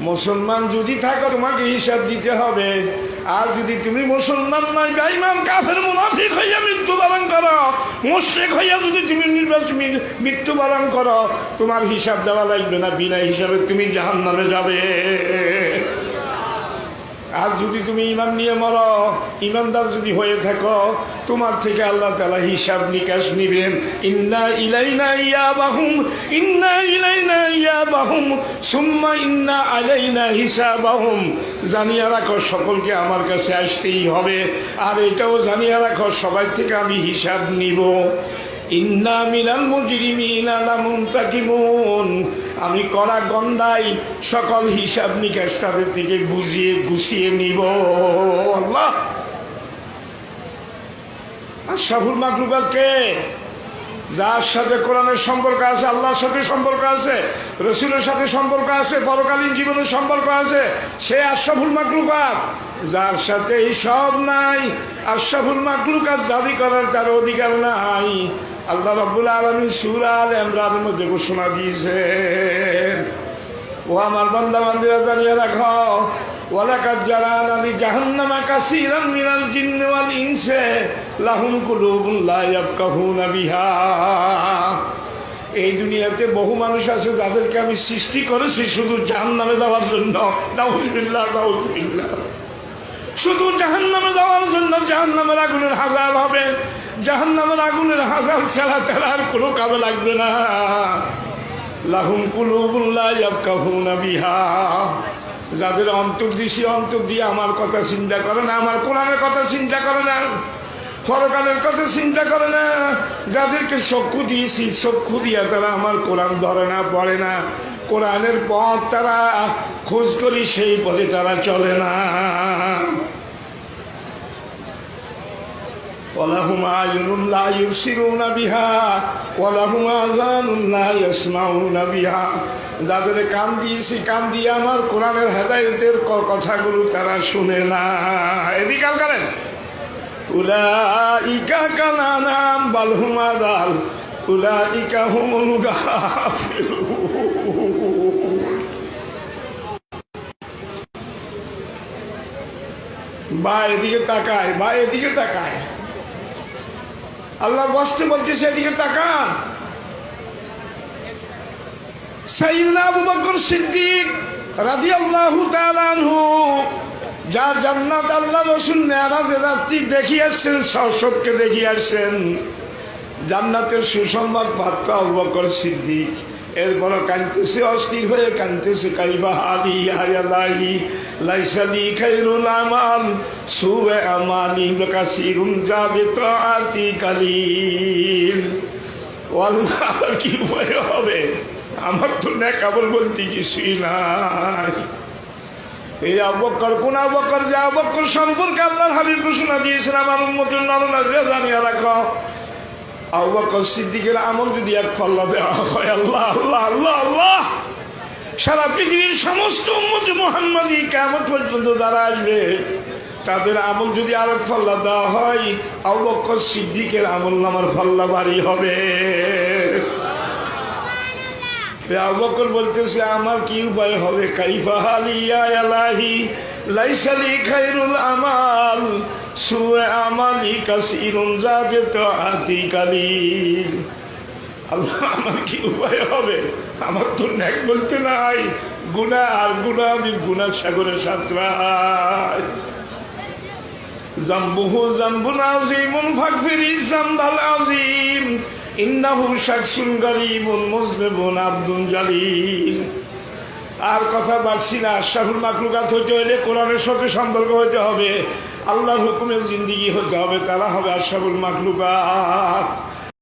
মুসলমান যদি থাকো, তোমাকে হিসাব দিতে হবে। আর যদি তুমি মুসলমান নয়, বেঈমান, কাফের, মুনাফিক হইয়া মৃত্যুবরণ করো। মুশ্রিক হইয়া যদি তুমি নির্বাচন মৃত্যুবরণ করো, তোমার হিসাব দেওয়া লাগবে না, বিনা হিসাবে তুমি জাহান নামে যাবে। যদি তুমি ইমান নিয়ে মরো, ইমানদার যদি হয়ে থাকো, তোমার থেকে আল্লাহ তালা হিসাব নিকাশ নিবেন। ইন্না ইলাইনা ইয়া বাহুম ইন্না ইলাইনা ইয়া বাহুম সুম্মা ইন্না আলাইনা হিসাবাহুম। জানিয়ে রাখো, সকলকে আমার কাছে আসতেই হবে। আর এটাও জানিয়ে রাখো, সবাই থেকে আমি হিসাব নিব। ইন্না মিনাল মুজরিমিনা লামুনতাকিমুন। আমি কড়া গন্ডাই সকল হিসাব নিকাশ তাদের থেকে বুঝিয়ে গুছিয়ে নিব। আল্লাহ! আশরাফুল যার সাথে কোরআনের সম্পর্ক আছে, আল্লাহর সাথে সম্পর্ক আছে, রসুলের সাথে সম্পর্ক আছে, পরকালীন জীবনের সম্পর্ক আছে, সে আশরাফুল মাকলুকাত। যার সাথে এই সব নাই আশরাফুল মাকলুকাত দাবি করার তার অধিকার নাই। আল্লাহ রব্বুল আলমী সুরাল এমরানের মধ্যে ঘোষণা দিয়েছেন ও আমার বান্দা বান্দিরা জানিয়ে রাখো ওয়ালাকাত জালালানি জাহান্নামা কাসীরাম মিনাল জিন্নি ওয়াল ইনসি লাহুম কুলুবুন লা ইয়াফকাহুনা বিহা। এই দুনিয়াতে বহু মানুষ আছে যাদেরকে আমি সৃষ্টি করেছি শুধু জাহান্নামে যাওয়ার জন্য। নাউজুবিল্লাহ নাউজুবিল্লাহ। শুধু জাহান্নামে যাওয়ার জন্য জাহান্নামের আগুনের হাজার হবে। জাহান্নামের আগুনের হাজার ছাড়া তারা আর কোনো কাজে লাগবে না। লাহুম কুলুবুল্লাহ ইয়াবকাহুনা বিহা। যাদের অন্তর দিছি অন্তর দিয়ে আমার কথা চিন্তা করে না, আমার কোরআনের কথা চিন্তা করে না পরকালের কথা চিন্তা করে না। যাদেরকে চক্ষু দিয়েছি চক্ষু দিয়ে তারা আমার কোরআন ধরে না, পড়ে না। কোরআনের পথ তারা খোঁজ করি সেই পথে তারা চলে না। ولهم أعين لا يبصرون بها ولهم آذان لا يسمعون بها যাদের কান দিয়েছি কান দিয়ে আমার কোরআনের হেদায়তের ক- কথাগুলো তারা শুনে না এদিকাল করেন উলা ইকা কালা নাম বালহুমা দাল উলা ইকা হুমুল বা এদিকে তাকায় বা এদিকে তাকায় আল্লাহর বস্তু বলছে, সেদিকে তাকান। সাইদনা সিদ্দিক আনহু যা জান্নাত আল্লাহ দেখিয়ে আসছেন জান্নাতের সুসংবাদ পাত্র আবু বকর সিদ্দিক। এরপর কানতেছে অস্থির হয়ে কানতেছে কাইবা হালি হায়ালাহি লাইসালি খাইরুল আমাল সুবে আমানি কাসিরুন যাবে তো আতি কালিল। আল্লাহ কি উপায় হবে? আমার তো নেকাবল বলতে কিছুই নাই। এই আবক্কর, কোন আবক্কর, যে আবক্কর সম্পর্কে আল্লাহর হাবিব ঘোষণা দিয়েছেন, আমার উন্মতের নরনাথে জানিয়ে রাখো। আবক্কর সিদ্দিকের আমল যদি এক পাল্লা দেওয়া হয়, আল্লাহ আল্লাহ আল্লাহ আল্লাহ। সারা পৃথিবীর সমস্ত উম্মত মোহাম্মদী কেমন পর্যন্ত যারা আসবে, তাদের আমল যদি আর এক পাল্লা দেওয়া হয় আবক্কর সিদ্দিকের আমল নামার পাল্লা বাড়ি হবে। আবকর বলতেছে, আমার কি উপায় হবে? কাইফা হালিয়া লাইসালি খাইরুল আমাল। সুয়ে আমালি কাসিরুন যাতে তো আতি কালিল আল্লাহ, আমার কি উপায় হবে? আমার তো ন্যাক বলতে নাই। গুণা আর গুণা, আমি গুণা সাগরে সাঁতরাই জাম্বুহু জাম্বুন আজিমুন ফাগফিরি জাম্বাল আজিম। ইন্নাহু শাকসুন গরিবুন, মুজলিমুন আব্দুল জালিল আর কথা বাড়ছি না। আশরাফুল মাকলুকাত হইতে হইলে কোরআনের সাথে সম্পর্ক হইতে হবে। আল্লাহর হুকুমের জিন্দিগি হইতে হবে, তারা হবে আশরাফুল মাকলুকাত।